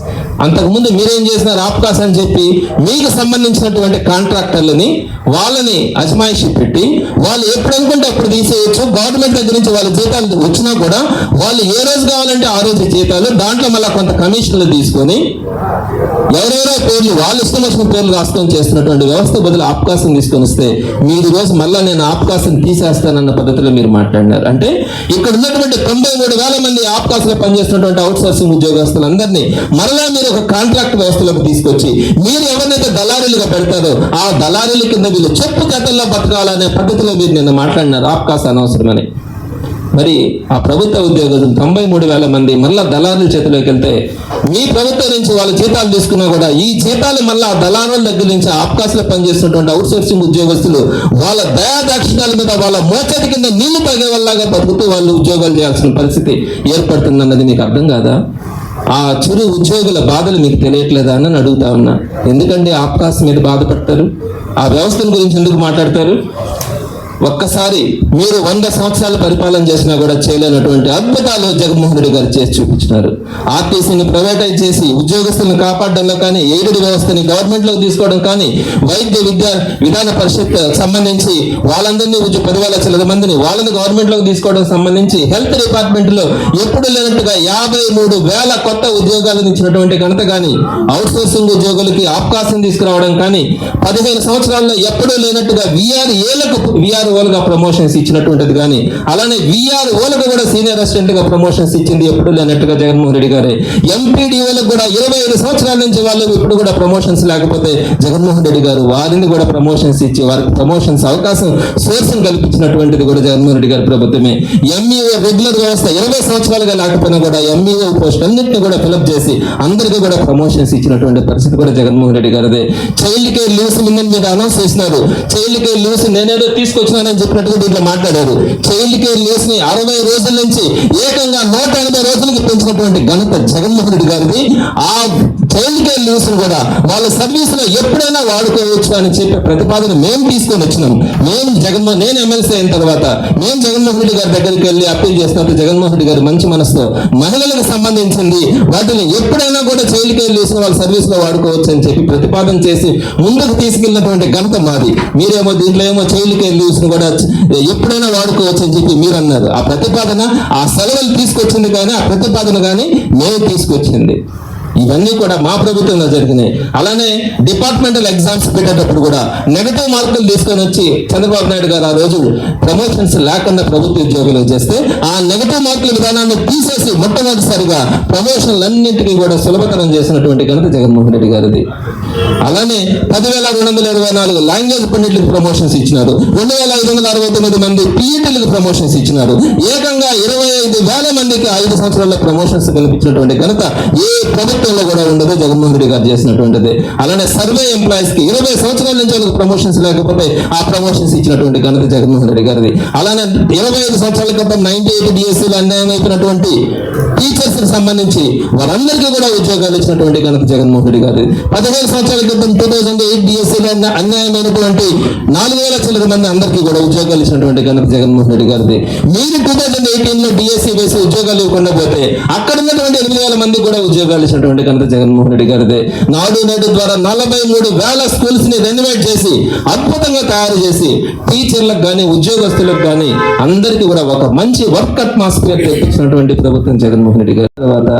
అంతకుముందు మీరేం చేసినారు ఆప్కాస్ అని చెప్పి మీకు సంబంధించినటువంటి కాంట్రాక్టర్లని వాళ్ళని అజమాయిషి పెట్టి వాళ్ళు ఎప్పుడు అనుకుంటే అప్పుడు తీసేయచ్చు. గవర్నమెంట్ దగ్గర నుంచి వాళ్ళ జీతాలు వచ్చినా కూడా వాళ్ళు ఏ రోజు కావాలంటే ఆ రోజు జీతాలు దాంట్లో మళ్ళీ కొంత కమిషన్లు తీసుకొని ఎవరెవరో పేర్లు వాళ్ళు ఇష్టం వచ్చిన పేర్లు రాసుకొని చేస్తున్నటువంటి వ్యవస్థ బదులు ఆప్కాసం తీసుకొని వస్తే మీరు రోజు మళ్ళీ నేను ఆప్కాసం తీసేస్తానన్న పద్ధతిలో మీరు మాట్లాడినారు. అంటే ఇక్కడ ఉన్నటువంటి తొంభై మూడు వేల మంది ఆప్కాసంలో పనిచేస్తున్నటువంటి అవుట్ సోర్సింగ్ ఉద్యోగస్తులందరినీ మరలా మీరు ఒక కాంట్రాక్ట్ వ్యవస్థలోకి తీసుకొచ్చి మీరు ఎవరినైతే దళారీలుగా పెడతారో ఆ దళారీల కింద వీళ్ళు చెప్పు కథల్లో బతకాలనే పద్ధతిలో మీరు నిన్న మాట్లాడినారు. ఆప్కాస్ అనవసరమని. మరి ఆ ప్రభుత్వ ఉద్యోగులు తొంభై మూడు వేల మంది మళ్ళా దళారుల చేతిలోకి వెళ్తే మీ ప్రభుత్వం నుంచి వాళ్ళ జీతాలు తీసుకున్నా కూడా ఈ జీతాలు మళ్ళా దళారుల దగ్గర నుంచి ఆప్కాస్లో పనిచేస్తున్నటువంటి అవుట్ సోర్సింగ్ ఉద్యోగస్తులు వాళ్ళ దయాదాక్షిణాల మీద వాళ్ళ మోచటి కింద నీళ్ళు తాగే వాళ్ళగా బతుకుతూ వాళ్ళు ఉద్యోగాలు చేయాల్సిన పరిస్థితి ఏర్పడుతుందన్నది మీకు అర్థం కాదా? ఆ చిరు ఉద్యోగుల బాధలు మీకు తెలియట్లేదా అని అడుగుతా ఉన్నా. ఎందుకండి ఆప్కాస్ మీద బాధపడతారు? ఆ వ్యవస్థల గురించి ఎందుకు మాట్లాడతారు? ఒక్కసారి మీరు వంద సంవత్సరాలు పరిపాలన చేసినా కూడా చేయలేనటువంటి అద్భుతాలు జగన్మోహన్ రెడ్డి గారు చేసి చూపించినారు. ఆర్టీసీని ప్రైవేటైజ్ చేసి ఉద్యోగస్తులను కాపాడడంలో కానీ ఎయిడెడ్ వ్యవస్థని గవర్నమెంట్లోకి తీసుకోవడం కానీ వైద్య విద్యా విధాన పరిషత్ సంబంధించి వాళ్ళందరినీ ఉద్యోగ పదివేల లక్షల మందిని వాళ్ళని గవర్నమెంట్లోకి తీసుకోవడం సంబంధించి హెల్త్ డిపార్ట్మెంట్లో ఎప్పుడు లేనట్టుగా యాభై మూడు వేల కొత్త ఉద్యోగాలను ఇచ్చినటువంటి ఘనత కానీ అవుట్ సోర్సింగ్ ఉద్యోగులకి అవకాశం తీసుకురావడం కానీ పదిహేను సంవత్సరాల్లో ఎప్పుడూ లేనట్టుగా విఆర్ ఏలకు విఆర్ ఓలుగా ప్రమోషన్స్ ఇచ్చినటువంటిది కానీ అలానే విఆర్ ఓలకు కూడా సీనియర్ అసిస్టెంట్గా ప్రమోషన్స్ ఇచ్చింది ఎప్పుడు లేనట్టుగా జగన్మోహన్ రెడ్డి గారే. ఎంపీడీఓలకు కూడా ఇరవై ఐదు సంవత్సరాల నుంచి వాళ్ళు ఇప్పుడు కూడా ప్రమోషన్స్ లేకపోతే జగన్మోహన్ రెడ్డి గారు వారిని కూడా ప్రమోషన్స్ ఇచ్చి వారికి ప్రమోషన్స్ అవకాశం సోర్స్ కల్పించినటువంటిది కూడా జగన్మోహన్ రెడ్డి గారి ప్రభుత్వమే. ఎంఈఓ రెగ్యులర్ వ్యవస్థ ఇరవై సంవత్సరాలుగా లేకపోయినా కూడా ఎంఈఓ పోస్ట్ అన్నింటినీ కూడా ఫిలప్ చేసి అందరికీ కూడా ప్రమోషన్స్ ఇచ్చినటువంటి పరిస్థితి కూడా జగన్మోహన్ రెడ్డి గారిదే. చైల్డ్ కేర్ లీవ్స్ మీద అనౌన్స్ చేసినారు. చైల్డ్ కేర్ లీవ్స్ నేనేదో తీసుకొచ్చినానని చెప్పినట్టుగా దీంట్లో మాట్లాడారు. చైల్డ్ కేర్ లీవ్స్ని అరవై రోజుల నుంచి ఏకంగా నూట ఎనభై రోజులకు పెంచినటువంటి ఘనత జగన్మోహన్ రెడ్డి గారిది. ఆ చైల్డ్ కేర్ లీవ్స్ కూడా వాళ్ళ సర్వీస్లో ఎప్పుడైనా వాడుకోవచ్చు అని చెప్పే ప్రతిపాదన మేము తీసుకొని వచ్చినాం. మేము జగన్మోహన్ నేను ఎమ్మెల్సీ అయిన తర్వాత మేము జగన్మోహన్ రెడ్డి గారి దగ్గరికి వెళ్ళి అప్పీల్ చేసినప్పుడు జగన్మోహన్ రెడ్డి గారు మంచి మనసుతో మహిళలకు సంబంధించింది వాటిని ఎప్పుడైనా కూడా చైల్డ్ కేర్ లీవ్స్ వాళ్ళ సర్వీస్లో వాడుకోవచ్చు అని చెప్పి ప్రతిపాదన చేసి ముందుకు తీసుకెళ్ళినటువంటి ఘనత మాది. మీరేమో దీంట్లో ఏమో చైల్డ్ కేర్ లీవ్స్ ని కూడా ఎప్పుడైనా వాడుకోవచ్చు అని చెప్పి మీరు అన్నారు. ఆ ప్రతిపాదన ఆ సెలవులు తీసుకొచ్చింది కానీ ఆ ప్రతిపాదన కానీ మేము తీసుకొచ్చింది. ఇవన్నీ కూడా మా ప్రభుత్వంలో జరిగినాయి. అలానే డిపార్ట్మెంటల్ ఎగ్జామ్స్ పెట్టేటప్పుడు కూడా నెగటివ్ మార్కులు తీసుకొని వచ్చి చంద్రబాబు నాయుడు గారు ఆ రోజు ప్రమోషన్స్ లేకుండా ప్రభుత్వ ఉద్యోగులు చేస్తే ఆ నెగటివ్ మార్కుల విధానాన్ని తీసేసి మొట్టమొదటిసారిగా ప్రమోషన్లన్నింటినీ కూడా సులభతరం చేసినటువంటి ఘనత జగన్మోహన్ రెడ్డి గారిది. అలానే పదివేల రెండు వందల ఇరవై నాలుగు లాంగ్వేజ్ పండిట్లకు ప్రమోషన్స్ ఇచ్చినారు. రెండు వేల ఐదు వందల అరవై తొమ్మిది మంది పీఈటీలకు ప్రమోషన్స్ ఇచ్చినారు. ఏకంగా ఇరవై ఐదు వేల మందికి ఐదు సంవత్సరాల ప్రమోషన్స్ కల్పించినటువంటి ఘనత ఏ ప్రభుత్వ గతంలో కూడా ఉండదు జగన్మోహన్ రెడ్డి గారు చేసినటువంటిది అలానే సర్వే ఎంప్లాయీస్కి ఇరవై సంవత్సరాల నుంచి వాళ్ళకి ప్రమోషన్స్ లేకపోతే ఆ ప్రమోషన్స్ ఇచ్చినటువంటి ఘనత జగన్మోహన్ రెడ్డి గారిది. అలానే ఇరవై ఐదు సంవత్సరాల క్రితం నైన్టీ ఎయిట్ డిఎస్సీలు అన్యాయం అయిపోయినటువంటి టీచర్స్కి సంబంధించి వారందరికీ కూడా ఉద్యోగాలు ఇచ్చినటువంటి ఘనత జగన్మోహన్ రెడ్డి గారిది. పదిహేను సంవత్సరాల క్రితం టూ థౌసండ్ ఎయిట్ డిఎస్సీలో అన్యాయమైనటువంటి నాలుగు వేల చిల్లర మంది అందరికీ కూడా ఉద్యోగాలు ఇచ్చినటువంటి ఘనత జగన్మోహన్ రెడ్డి గారిది. మీరు టూ థౌసండ్ ఎయిటీన్లో డిఎస్సీ వేసి ఉద్యోగాలు ఇవ్వకుండా పోతే అక్కడ ఉన్నటువంటి ఎనిమిది వేల మంది కూడా ఉద్యోగాలు ఇచ్చినటువంటి ఘనత జగన్మోహన్ రెడ్డి గారిదే. నాడు నేడు ద్వారా నలభై మూడు వేల స్కూల్స్ని రెనోవేట్ చేసి అద్భుతంగా తయారు చేసి టీచర్లకు కానీ ఉద్యోగస్తులకు కానీ అందరికీ కూడా ఒక మంచి వర్క్ అట్మాస్ఫియర్ తెప్పించినటువంటి ప్రభుత్వం జగన్మోహన్ రెడ్డి గారి తర్వాత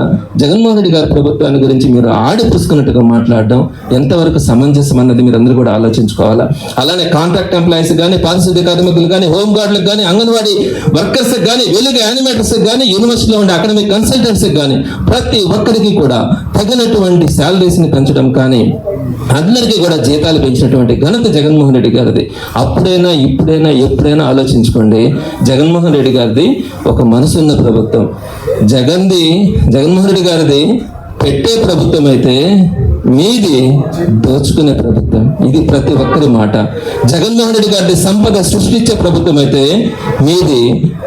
జగన్మోహన్ రెడ్డి గారి ప్రభుత్వాన్ని గురించి మీరు ఆడిపుసుకున్నట్టుగా మాట్లాడడం ఎంతవరకు సమంజసం అన్నది మీరు అందరూ కూడా ఆలోచించుకోవాలా? అలానే కాంట్రాక్ట్ ఎంప్లాయీస్ కానీ పారిశుద్ధ్య కార్మికులు కానీ హోమ్ గార్డులకు కానీ అంగన్వాడీ వర్కర్స్ కానీ వెలుగు యానిమేటర్స్ కానీ యూనివర్సిటీలో ఉండే అకాడమిక్ కన్సల్టెంట్స్ కానీ ప్రతి ఒక్కరికి కూడా తగినటువంటి శాలరీస్ని పెంచడం కానీ అందరికీ కూడా జీతాలు పెంచినటువంటి ఘనత జగన్మోహన్ రెడ్డి గారిది. అప్పుడైనా ఇప్పుడైనా ఎప్పుడైనా ఆలోచించుకోండి. జగన్మోహన్ రెడ్డి గారిది ఒక మనసున్న ప్రభుత్వం. జగన్ది జగన్మోహన్ రెడ్డి గారిది పెట్టే ప్రభుత్వం అయితే మీది దోచుకునే ప్రభుత్వం. ఇది ప్రతి ఒక్కరి మాట. జగన్మోహన్ రెడ్డి గారి సంపద సృష్టించే ప్రభుత్వం అయితే మీది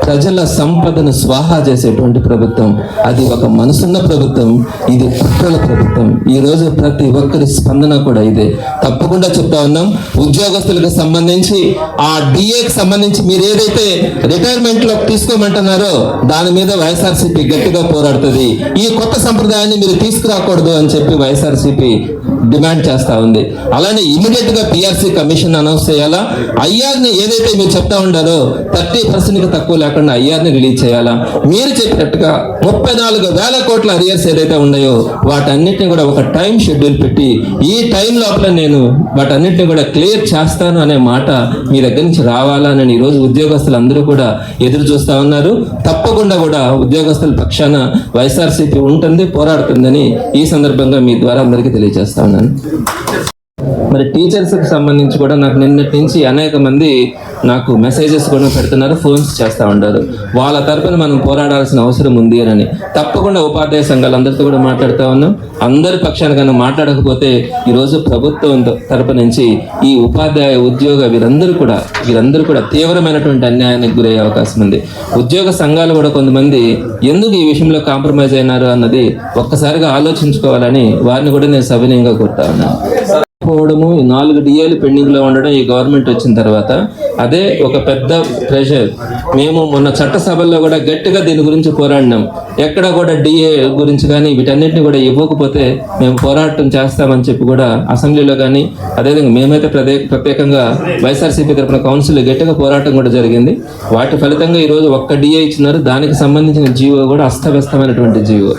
ప్రజల సంపదను స్వాహా చేసేటువంటి ప్రభుత్వం. అది ఒక మనసున్న ప్రభుత్వం ఇది కుట్రల ప్రభుత్వం. ఈ రోజు ప్రతి ఒక్కరి స్పందన కూడా ఇదే. తప్పకుండా చెప్తా ఉన్నాం ఉద్యోగస్తులకు సంబంధించి ఆ డిఏకి సంబంధించి మీరు ఏదైతే రిటైర్మెంట్లో తీసుకోమంటున్నారో దాని మీద వైఎస్ఆర్సీపీ గట్టిగా పోరాడుతుంది. ఈ కొత్త సంప్రదాయాన్ని మీరు తీసుకురాకూడదు అని చెప్పి వైఎస్ఆర్సీపీ డిమాండ్ చేస్తా ఉంది. అలానే ఇమీడియట్గా పిఆర్సీ కమిషన్ అనౌన్స్ చేయాలా? ఐఆర్ని ఏదైతే మీరు చెప్తా ఉండారో థర్టీ పర్సెంట్కి తక్కువ లేకుండా ఐఆర్ని రిలీజ్ చేయాలా? మీరు చెప్పినట్టుగా ముప్పై నాలుగు వేల కోట్ల అరియర్స్ ఏదైతే ఉన్నాయో వాటన్నిటిని కూడా ఒక టైం షెడ్యూల్ పెట్టి ఈ టైం లోపల నేను వాటన్నిటిని కూడా క్లియర్ చేస్తాను అనే మాట మీ దగ్గర నుంచి రావాలా ఈ రోజు ఉద్యోగస్తులు అందరూ కూడా ఎదురు చూస్తా ఉన్నారు. తప్పకుండా కూడా ఉద్యోగస్తుల పక్షాన వైఎస్ఆర్సీపీ ఉంటుంది పోరాడుతుందని ఈ సందర్భంగా మీ ద్వారా అందరికీ తెలియజేస్తా ఉన్నాను. మరి టీచర్స్కి సంబంధించి కూడా నాకు నిన్నటి నుంచి అనేక మంది నాకు మెసేజెస్ కూడా పెడుతున్నారు ఫోన్స్ చేస్తూ ఉంటారు వాళ్ళ తరపున మనం పోరాడాల్సిన అవసరం ఉంది అని. తప్పకుండా ఉపాధ్యాయ సంఘాలు అందరితో కూడా మాట్లాడుతూ ఉన్నాం. అందరి పక్షాన కన్నా మాట్లాడకపోతే ఈరోజు ప్రభుత్వం తరపు నుంచి ఈ ఉపాధ్యాయ ఉద్యోగ వీరందరూ కూడా వీరందరూ కూడా తీవ్రమైనటువంటి అన్యాయానికి గురయ్యే అవకాశం ఉంది. ఉద్యోగ సంఘాలు కూడా కొంతమంది ఎందుకు ఈ విషయంలో కాంప్రమైజ్ అయినారు అన్నది ఒక్కసారిగా ఆలోచించుకోవాలని వారిని కూడా నేను సవినయంగా కోరుతా ఉన్నాను. పోవడము నాలుగు డిఏలు పెండింగ్లో ఉండడం ఈ గవర్నమెంట్ వచ్చిన తర్వాత అదే ఒక పెద్ద ప్రెషర్. మేము మొన్న చట్టసభల్లో కూడా గట్టిగా దీని గురించి పోరాడినాం. ఎక్కడ కూడా డిఏ గురించి కానీ వీటన్నిటిని కూడా ఇవ్వకపోతే మేము పోరాటం చేస్తామని చెప్పి కూడా అసెంబ్లీలో కానీ అదేవిధంగా మేమైతే ప్రత్యేక ప్రత్యేకంగా వైఎస్ఆర్సీపీ తరఫున కౌన్సిల్ గట్టిగా పోరాటం కూడా జరిగింది. వాటి ఫలితంగా ఈరోజు ఒక్క డిఏ ఇచ్చినారు. దానికి సంబంధించిన జీవో కూడా అస్తవ్యస్తమైనటువంటి జీవో.